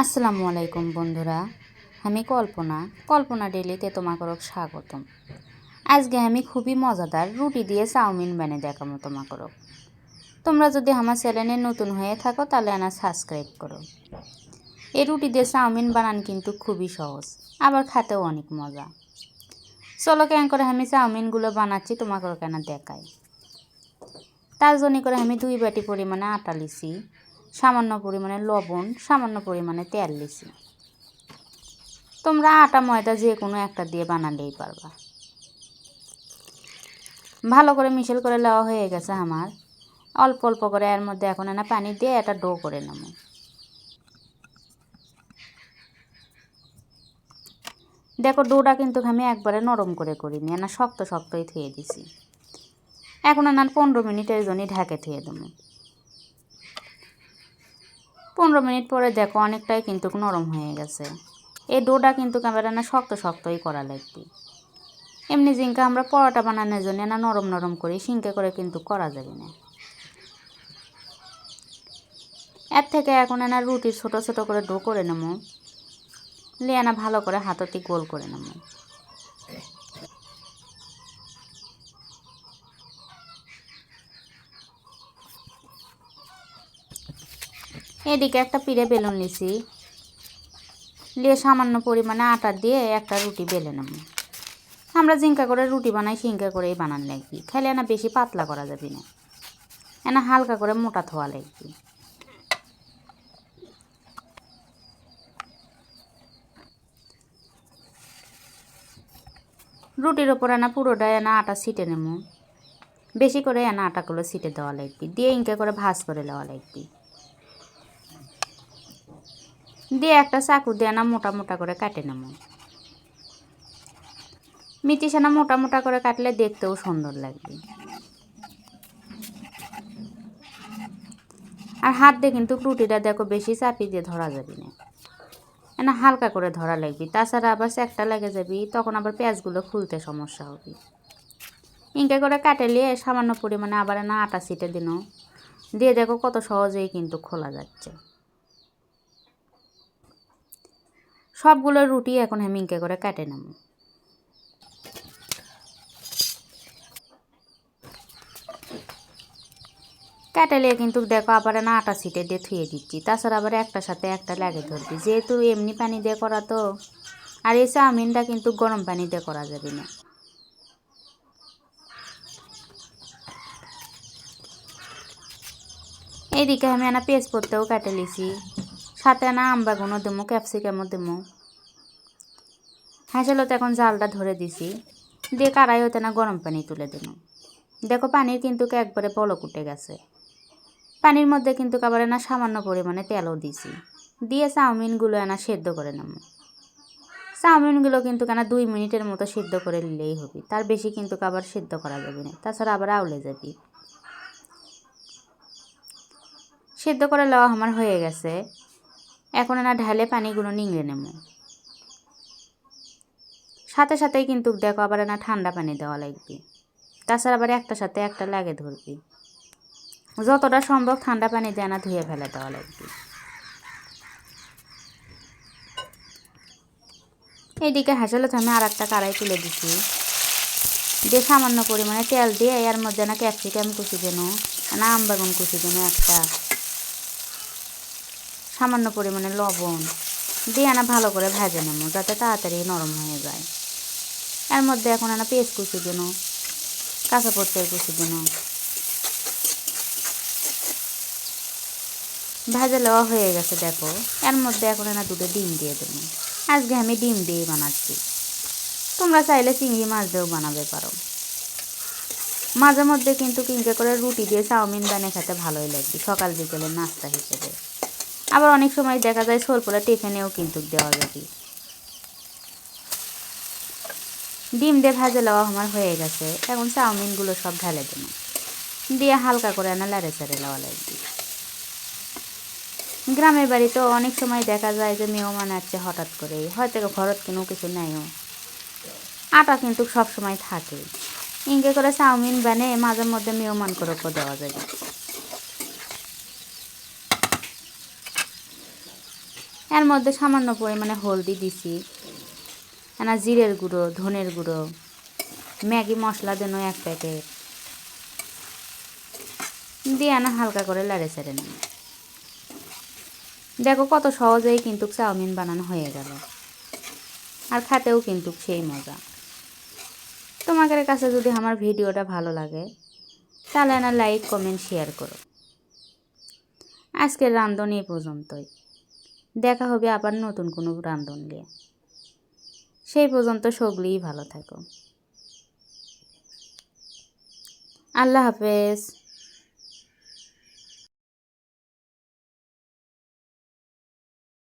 আসসালামু আলাইকুম বন্ধুরা, আমি কল্পনা কল্পনা ডেলিতে তোমাকে স্বাগতম। আজকে আমি খুবই মজাদার রুটি দিয়ে চাউমিন বানিয়ে দেখাবো তোমাকে তোমরা যদি আমার চ্যানেলে নতুন হয়ে থাকো, তাহলে না সাবস্ক্রাইব করো। এই রুটি দিয়ে চাউমিন বানান কিন্তু খুবই সহজ, আবার খেতেও অনেক মজা। চলো কেন করে আমি চাউমিনগুলো বানাচ্ছি তোমাকে কেন দেখাই। তার জন্য করে আমি দুই বাটি পরিমাণে আটা লিছি। সামান্য পরিমাণে লবণ, সামান্য পরিমাণে তেল লিছি তোমরা আটা, ময়দা যে কোনো একটা দিয়ে বানালেই পারবা। ভালো করে মিশেল করে নেওয়া হয়ে গেছে আমার। অল্প অল্প করে এর মধ্যে এখন না পানি দিয়ে এটা ডো করে নেব। দেখো, ডোটা কিন্তু আমি একবারে নরম করে করিনি না শক্ত, শক্তই থুয়ে দিছি। এখন না পনেরো মিনিটের জন্যই ঢাকে থুয়ে দেবো। পনেরো মিনিট পরে দেখো অনেকটাই কিন্তু নরম হয়ে গেছে। এই ডোটা কিন্তু ক্যামেরা না শক্ত শক্তই করা লাগবে। এমনি জিঙ্কা আমরা পরোটা বানানোর জন্য না নরম নরম করি সিঙ্কে করে কিন্তু করা যাবে না। এর থেকে এখন এনা রুটি ছোট ছোট করে ডো করে নেব। লিয়ে না ভালো করে হাততি গোল করে নেব। এদিকে একটা পিড়ে বেলুন নিছি। নিয়ে সামান্য পরিমাণে আটা দিয়ে একটা রুটি বেলে নেব। আমরা জিঙ্কা করে রুটি বানাই সিঙ্কা করেই বানান লাগবি খেলে না বেশি পাতলা করা যাবে না। এনা হালকা করে মোটা থোয়া লাগবে রুটির ওপর এনা পুরোটা এনা আটা ছিটে নেব। বেশি করে এনা আটাগুলো ছিটে দেওয়া লাগবে দিয়ে ইঙ্কা করে ভাজ করে দেওয়া লাগবে দিয়ে একটা চাকু দিয়ে না মোটা মোটা করে কাটে নেব মিটিসানা মোটা মোটা করে কাটলে দেখতেও সুন্দর লাগবে। আর হাত দিয়ে কিন্তু রুটিটা দেখো বেশি চাপি দিয়ে ধরা যাবে না। না হালকা করে ধরা লাগবে। তাছাড়া আবার একটা লেগে যাবি, তখন আবার পেঁয়াজগুলো খুলতে সমস্যা হবে। ইঙ্কে করে কাটে নিয়ে সামান্য পরিমাণে আবার না আটা ছিটে দিন। দিয়ে দেখো কত সহজেই কিন্তু খোলা যাচ্ছে। সবগুলো রুটি এখন আমি ইঙ্কে করে কাটে নেব। কাটালে কিন্তু দেখো আবার না আটা সিটে দিয়ে থুয়ে দিচ্ছি। তাছাড়া আবার একটার সাথে একটা লাগে ধরবি। যেহেতু এমনি পানি দিয়ে করা তো, আর এই চাউমিনটা কিন্তু গরম পানি দিয়ে করা যাবে না। এইদিকে আমি আনা পেঁয়াজ পড়তেও কাটে লিছি সাথে না আমবাগুনো দেবো ক্যাপসিকামও দেবো হাঁসালতে এখন জালটা ধরে দিছি। দিয়ে কারাই হতে না গরম পানি তুলে দেব দেখো পানির কিন্তু একবারে পলক উঠে গেছে। পানির মধ্যে কিন্তু আবার না সামান্য পরিমাণে তেলও দিছি। দিয়ে চাউমিনগুলো এনা সেদ্ধ করে নেব চাউমিনগুলো কিন্তু কেন দুই মিনিটের মতো সিদ্ধ করে নিলেই হবে। তার বেশি কিন্তু আবার সিদ্ধ করা যাবে না। তাছাড়া আবার আউলে যাবি। সিদ্ধ করে নেওয়া আমার হয়ে গেছে। এখন না ঢালে পানিগুলো নিংড়ে নেব। সাথে সাথেই কিন্তু দেখো আবার না ঠান্ডা পানি দেওয়া লাগবে। তাছাড়া আবার একটা সাথে একটা লাগে ধরবি। যতটা সম্ভব ঠান্ডা পানি দিয়ে না ধুয়ে ফেলে দেওয়া লাগবে। এইদিকে হাসালে আমি আর একটা কারাই তুলে দিছি। দিয়ে সামান্য পরিমাণে তেল দিয়ে এর মধ্যে না ক্যাপসিকাম কুচি দেন না আম বেগুন কুচি দেন একটা। সামান্য পরিমাণে লবণ দিয়ে আনা ভালো করে ভেজে নেব, যাতে তাড়াতাড়ি নরম হয়ে যায়। এর মধ্যে এখন আনা পেঁয়াজ কুচি দেন কাঁচা পড়তে কুচি দেন ভাজা লওয়া হয়ে গেছে, দেখো। এর মধ্যে এখন না দুটো ডিম দিয়ে দেবো। আজকে আমি ডিম দিয়েই বানাচ্ছি। তোমরা চাইলে চিংড়ি মাছ দিয়েও বানাবে পারো। মাঝে মধ্যে কিন্তু কিনকে করে রুটি দিয়ে চাউমিন বানিয়ে খেতে ভালোই লাগবে সকাল বিকেলের নাস্তা হিসেবে। আবার অনেক সময় দেখা যায় সোলপোলা টিফিনেও কিন্তু দেওয়া যাবে ডিম দিয়ে ভাজে লওয়া আমার হয়ে গেছে, এখন চাউমিনগুলো সব ঢালে দেব। দিয়ে হালকা করে আনা লাড়ে চাড়ে লওয়া লাগবে। গ্রামের বাড়িতেও অনেক সময় দেখা যায় যে মেহমান আসছে হঠাৎ করে হয়তো ঘরত কিনো কিছু নেয়ও আটা কিন্তু সব সময় থাকে। ইঙ্গে করে চাউমিন বানিয়ে মাঝে মধ্যে মেহমান করে দেওয়া যায়। এর মধ্যে সামান্য পরিমাণে হলদি দিছি। এনা জিরের গুঁড়ো, ধনের গুঁড়ো, ম্যাগি মশলা দেন এক প্যাকেট। দিয়ে আনা হালকা করে লাড়ে ছেড়ে নিই। দেখো কত সহজেই কিন্তু চাউমিন বানানো হয়ে গেল। আর খেতেও কিন্তু সেই মজা। তোমাদের কাছে যদি আমার ভিডিওটা ভালো লাগে, তাহলে না লাইক, কমেন্ট, শেয়ার করো। আজকের রান্ধন এই পর্যন্তই। দেখা হবে আবার নতুন কোনো রান্ধন নিয়ে। সেই পর্যন্ত সগলিই ভালো থাকো। আল্লাহ হাফেজ।